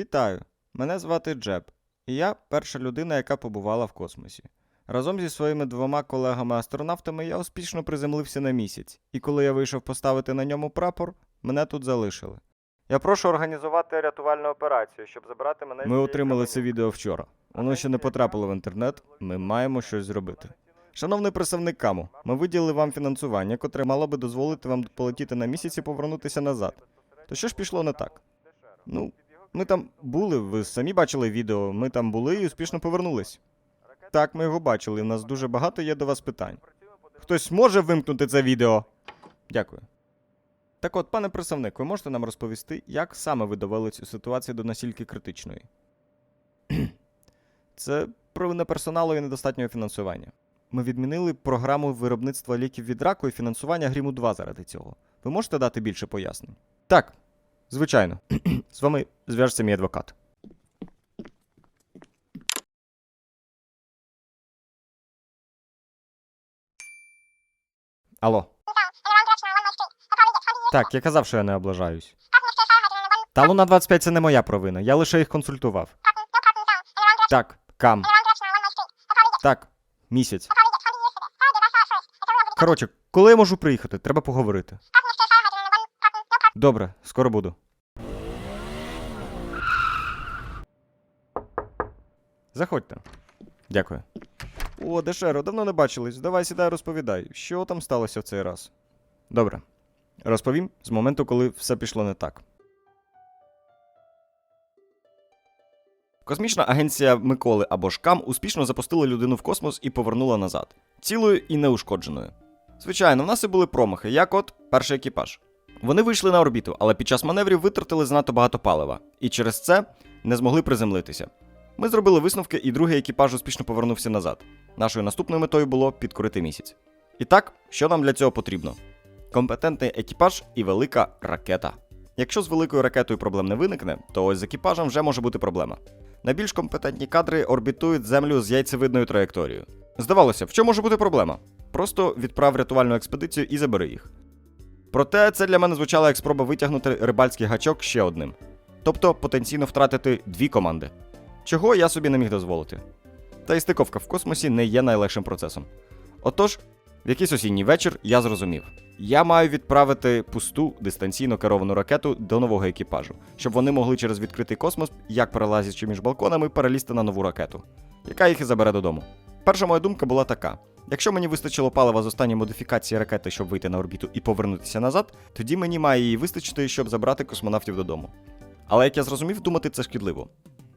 Вітаю! Мене звати Джеб, і я перша людина, яка побувала в космосі. Разом зі своїми двома колегами-астронавтами я успішно приземлився на місяць, і коли я вийшов поставити на ньому прапор, мене тут залишили. Я прошу організувати рятувальну операцію, щоб забрати мене. Ми отримали це відео вчора. Воно ще не потрапило в інтернет. Ми маємо щось зробити. Шановний представник КАМу, ми виділили вам фінансування, котре мало би дозволити вам полетіти на місяць і повернутися назад. То що ж пішло не так? Ну, ми там були, ви самі бачили відео, ми там були і успішно повернулись. Так, ми його бачили, у нас дуже багато є до вас питань. Хтось може вимкнути це відео? Дякую. Так от, пане представник, ви можете нам розповісти, як саме ви довели цю ситуацію до настільки критичної? Це провина персоналу і недостатнього фінансування. Ми відмінили програму виробництва ліків від раку і фінансування Гріму 2 заради цього. Ви можете дати більше пояснень? Так, звичайно. З вами зв'яжеться мій адвокат. Алло. Так, я казав, що я не облажаюсь. Та Луна 25 це не моя провина, я лише їх консультував. Так, кам. Так, місяць. Коротше, коли я можу приїхати? Треба поговорити. Добре, скоро буду. Заходьте. Дякую. О, Дешеро, давно не бачились. Давай сідай, розповідай, що там сталося в цей раз. Добре. Розповім з моменту, коли все пішло не так. Космічна агенція Миколи або ШКАМ успішно запустила людину в космос і повернула назад, цілою і неушкодженою. Звичайно, в нас і були промахи, як от перший екіпаж. Вони вийшли на орбіту, але під час маневрів витратили занадто багато палива, і через це не змогли приземлитися. Ми зробили висновки, і другий екіпаж успішно повернувся назад. Нашою наступною метою було підкорити місяць. І так, що нам для цього потрібно? Компетентний екіпаж і велика ракета. Якщо з великою ракетою проблем не виникне, то ось з екіпажем вже може бути проблема. Найбільш компетентні кадри орбітують Землю з яйцевидною траєкторією. Здавалося, в чому може бути проблема? Просто відправ рятувальну експедицію і забери їх. Проте це для мене звучало як спроба витягнути рибальський гачок ще одним. Тобто потенційно втратити дві команди. Чого я собі не міг дозволити. Та й стиковка в космосі не є найлегшим процесом. Отож, в якийсь осінній вечір я зрозумів: я маю відправити пусту дистанційно керовану ракету до нового екіпажу, щоб вони могли через відкритий космос, як перелазячи між балконами, перелізти на нову ракету, яка їх і забере додому. Перша моя думка була така: якщо мені вистачило палива з останньої модифікації ракети, щоб вийти на орбіту і повернутися назад, тоді мені має її вистачити, щоб забрати космонавтів додому. Але як я зрозумів, думати це шкідливо.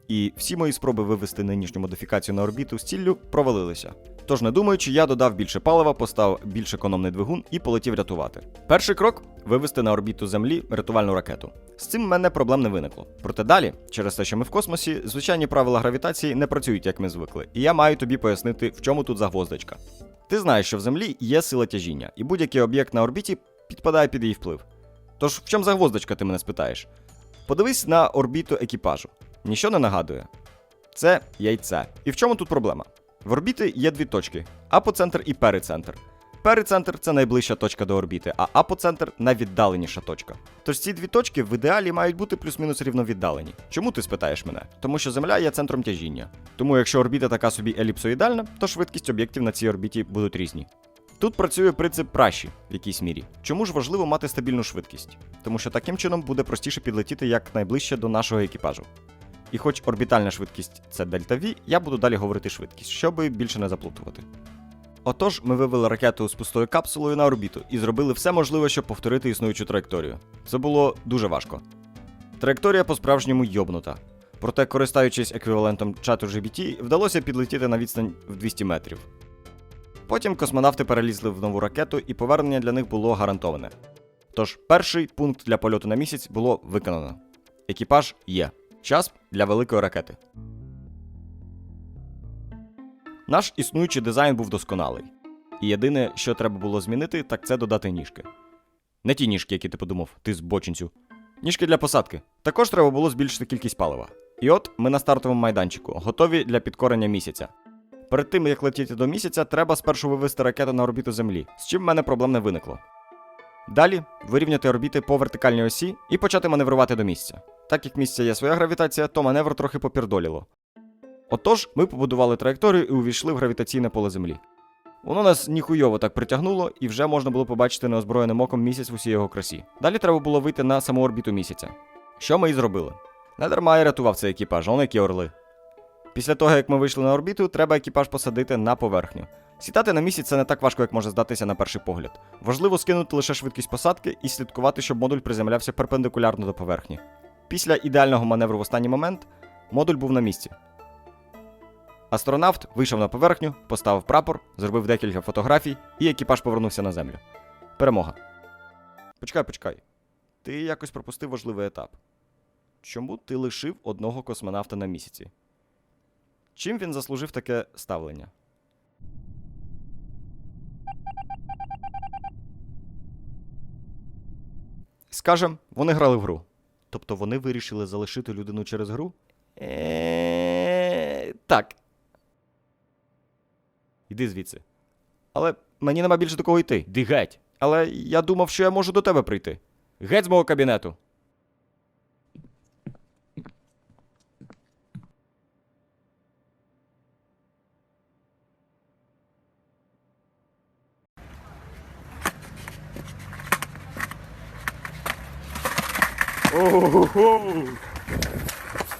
І всі мої спроби вивести нинішню модифікацію на орбіту з ціллю провалилися. Тож, не думаючи, я додав більше палива, поставив більш економний двигун і полетів рятувати. Перший крок вивести на орбіту Землі рятувальну ракету. З цим в мене проблем не виникло. Проте далі, через те, що ми в космосі, звичайні правила гравітації не працюють, як ми звикли, і я маю тобі пояснити, в чому тут загвоздочка. Ти знаєш, що в Землі є сила тяжіння, і будь-який об'єкт на орбіті підпадає під її вплив. Тож в чому загвоздочка, ти мене спитаєш? Подивись на орбіту екіпажу. Ніщо не нагадує. Це яйце. І в чому тут проблема? В орбіти є дві точки: апоцентр і перицентр. Перицентр це найближча точка до орбіти, а апоцентр найвіддаленіша точка. Тож ці дві точки в ідеалі мають бути плюс-мінус рівновіддалені. Чому ти спитаєш мене? Тому що Земля є центром тяжіння. Тому якщо орбіта така собі еліпсоїдальна, то швидкість об'єктів на цій орбіті будуть різні. Тут працює принцип пращі в якійсь мірі. Чому ж важливо мати стабільну швидкість? Тому що таким чином буде простіше підлетіти якнайближче до нашого екіпажу. І хоч орбітальна швидкість це дельта V, я буду далі говорити швидкість, щоби більше не заплутувати. Отож, ми вивели ракету з пустою капсулою на орбіту і зробили все можливе, щоб повторити існуючу траєкторію. Це було дуже важко. Траєкторія по-справжньому йобнута. Проте, користуючись еквівалентом чату GBT, вдалося підлетіти на відстань в 200 метрів. Потім космонавти перелізли в нову ракету, і повернення для них було гарантоване. Тож, перший пункт для польоту на місяць було виконано. Екіпаж є. Час для великої ракети. Наш існуючий дизайн був досконалий. І єдине, що треба було змінити, так це додати ніжки. Не ті ніжки, які ти подумав, ти збочинцю. Ніжки для посадки. Також треба було збільшити кількість палива. І от ми на стартовому майданчику, готові для підкорення місяця. Перед тим, як летіти до місяця, треба спершу вивести ракету на орбіту Землі, з чим в мене проблем не виникло. Далі вирівняти орбіти по вертикальній осі і почати маневрувати до місця. Так як місця є своя гравітація, то маневр трохи попірдоліло. Отож, ми побудували траєкторію і увійшли в гравітаційне поле Землі. Воно нас ніхуйово так притягнуло, і вже можна було побачити неозброєним оком місяць в усій його красі. Далі треба було вийти на саму орбіту місяця. Що ми і зробили. Недарма я рятував цей екіпаж, он які орли. Після того, як ми вийшли на орбіту, треба екіпаж посадити на поверхню. Сідати на місяць це не так важко, як може здатися на перший погляд. Важливо скинути лише швидкість посадки і слідкувати, щоб модуль приземлявся перпендикулярно до поверхні. Після ідеального маневру в останній момент модуль був на місці. Астронавт вийшов на поверхню, поставив прапор, зробив декілька фотографій, і екіпаж повернувся на землю. Перемога. Почекай, почекай. Ти якось пропустив важливий етап. Чому ти лишив одного космонавта на місяці? Чим він заслужив таке ставлення? Скажем, вони грали в гру. Тобто вони вирішили залишити людину через гру? Е, Так. Іди звідси. Але мені нема більше до кого йти. Йди геть. Але я думав, що я можу до тебе прийти. Геть з мого кабінету. Oh, oh, oh.